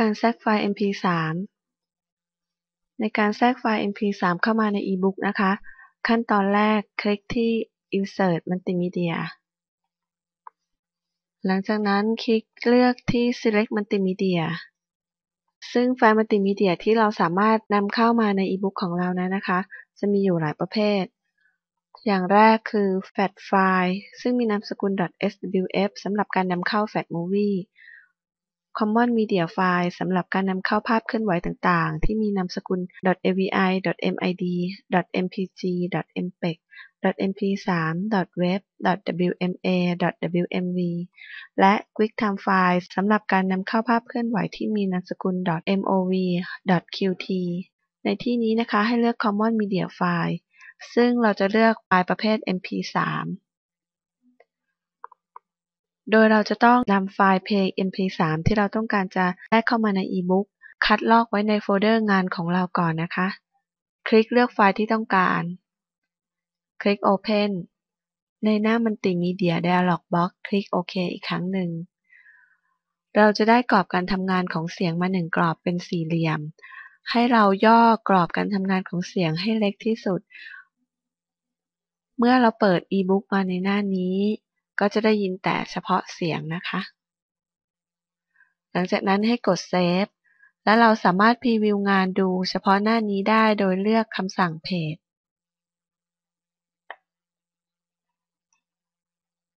การแทรกไฟล์ mp3 ในการแทรกไฟล์ mp3 เข้ามาในอีบุ๊กนะคะ ขั้นตอนแรกคลิกที่ insert multimedia หลังจากนั้นคลิกเลือกที่ select multimedia ซึ่งไฟล์มัลติมีเดียที่เราสามารถนำเข้ามาในอีบุ๊กของเรานั้นนะคะ จะมีอยู่หลายประเภท อย่างแรกคือ FAT ไฟล์ซึ่งมีนามสกุล .swf สำหรับการนำเข้า FAT Movie Common Media File สำหรับการนำเข้าภาพเคลื่อนไหวต่างๆ ที่มีนามสกุล .avi .mid .mpg .mpeg .mp3 .web .wma .wmv และ QuickTime File สำหรับการนำเข้าภาพเคลื่อนไหวที่มีนามสกุล .mov .qt ในที่นี้นะคะให้เลือก Common Media File ซึ่งเราจะเลือกไฟล์ประเภท mp3 โดยเราจะต้องนำไฟล์เพลง mp3 ที่เราต้องการจะแทรกเข้ามาในอีบุ๊กคัดลอกไว้ในโฟลเดอร์งานของเราก่อนนะคะ คลิกเลือกไฟล์ที่ต้องการ คลิก Open ในหน้า Multimedia Dialog Box คลิกโอเคอีกครั้งหนึ่ง เราจะได้กรอบการทำงานของเสียงมาหนึ่งกรอบเป็นสี่เหลี่ยม ให้เราย่อกรอบการทำงานของเสียงให้เล็กที่สุด เมื่อเราเปิดอีบุ๊กมาในหน้านี้ ก็จะได้ยินแต่เฉพาะเสียงนะคะ หลังจากนั้นให้กดเซฟ และเราสามารถพรีวิวงานดูเฉพาะหน้านี้ได้โดยเลือกคำสั่งเพจ